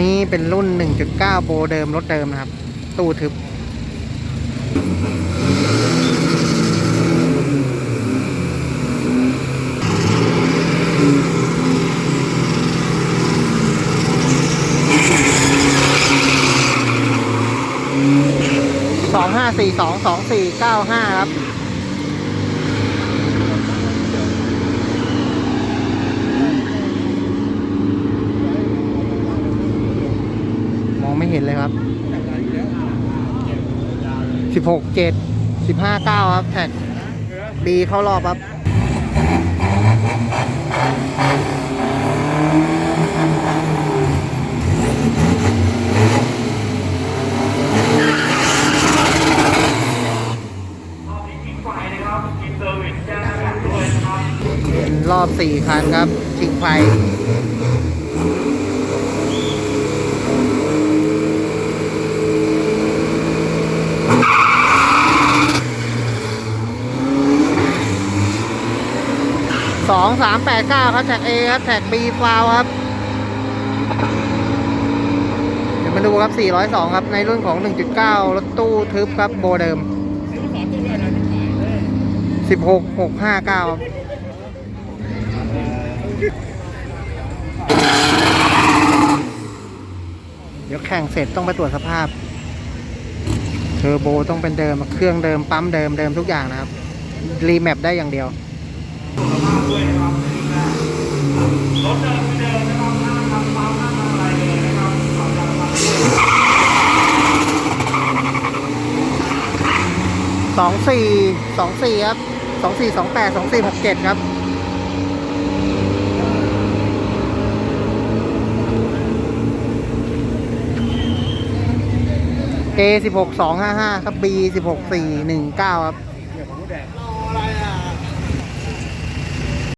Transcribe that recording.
นี้เป็นรุ่น 1.9โบเดิมรถเดิมนะครับ ตู้ทึบ สองห้าสี่สองสองสี่เก้าห้าครับ มองไม่ เห็นเลยครับสิบหกเจ็ดสิบห้าเก้าครับแท็กบีเข้ารอบครับเป็นรอบสี่คันครับชิงไฟ สองสามแปดเก้าครับแท็ก A ครับแท็ก B ฟาวครับ เดี๋ยวมาดูครับ402ครับ ในรุ่นของ1.9รถตู้ทึบครับโบเดิม16 659ครับเดี๋ยวแข่งเสร็จต้องไปตรวจสภาพ เทอร์โบต้องเป็นเดิม เครื่องเดิม ปั๊มเดิมเดิมทุกอย่างนะครับ รีแมปได้อย่างเดียว สองสี่สองสี่ครับสองสี่สองแปดสองสี่หกเจ็ดครับ A สิบหกสองห้าห้าครับ B สิบหกสี่หนึ่งเก้าครับ